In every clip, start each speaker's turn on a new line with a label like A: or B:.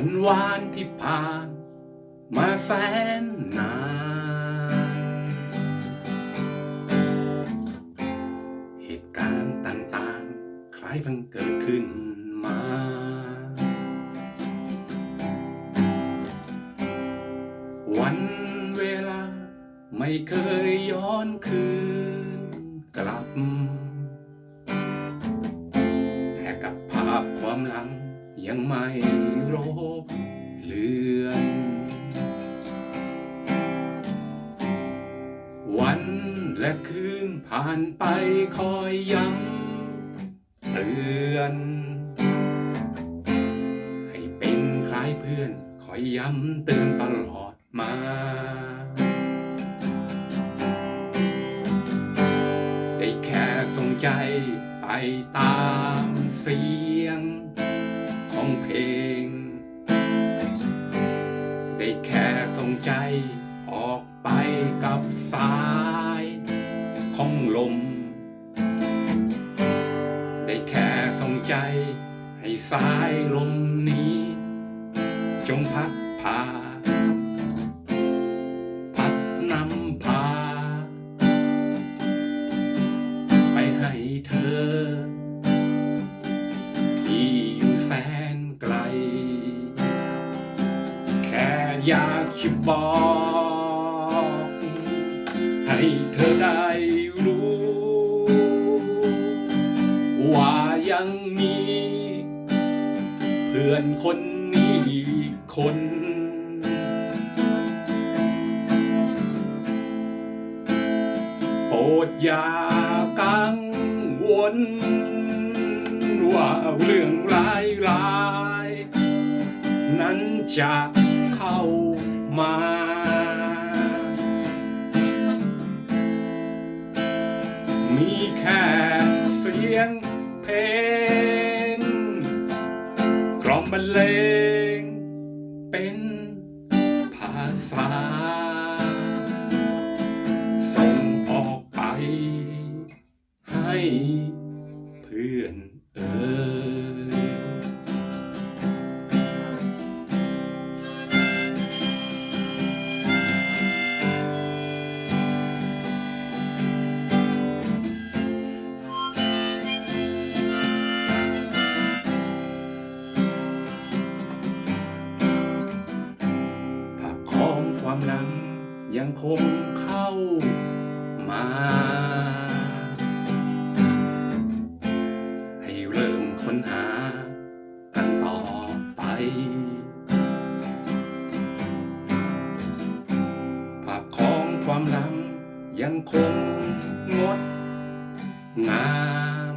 A: วันวานที่ผ่าน มาแสนนาน เหตุการณ์ต่างๆ คล้ายเพิ่งเกิดขึ้นมา วันเวลาไม่เคยย้อนคืนกลับ แต่กับภาพความหลัง ยังไม่รบเลือน วันและคืนผ่านไปคอยย้ำเตือน ให้เป็นคล้ายเพื่อนคอยย้ำเตือนตลอดมาได้แค่ส่งใจไปตามเสียงของ เพลง ได้แค่ส่งใจออกไปกับสาย ของลม ได้แค่ส่งใจให้สายลมนี้ จงพัดพา อยากจะบอก ให้เธอได้รู้ ว่ายังมี เพื่อนคนนี้อีกคน โปรดอย่ากังวลว่าเรื่องร้ายร้ายๆนั้นจะ เข้ามา มีแค่เสียงเพลง กล่อมบรรเลงเป็นภาษา ยังคงเข้ามา ให้เริ่มค้นหากันต่อไป ภาพของความหลังยังคงงดงาม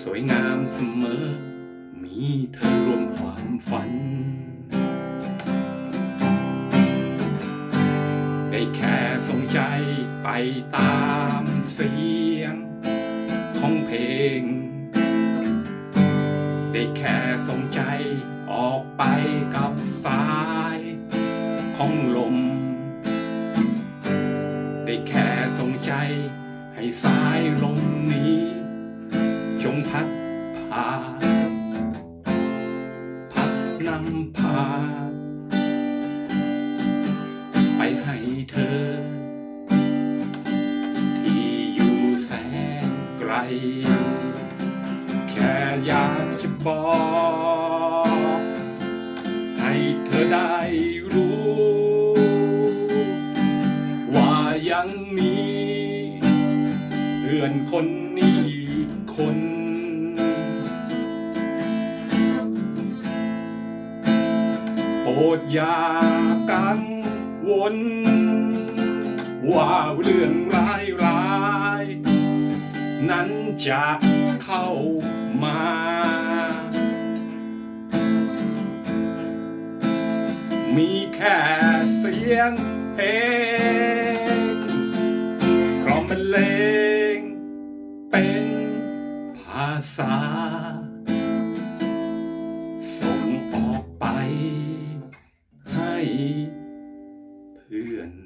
A: สวยงามเสมอ มีเธอรวมความฝัน ได้แค่สงใจไปตามเสียงของเพลง ได้แค่สงใจออกไปกับสายของลม ได้แค่สงใจให้สายลมนี้ จงพัดพา พัดนำพา ไปให้ อยากจะบอก ให้เธอได้รู้ ว่ายังมีเพื่อนคนนี้คนโปรดอย่ากังวลว่าเรื่องร้ายร้าย นั้นจะเข้ามา มีแค่เสียงเพลงกล่อมบรรเลงเป็นภาษา ส่งออกไปให้เพื่อน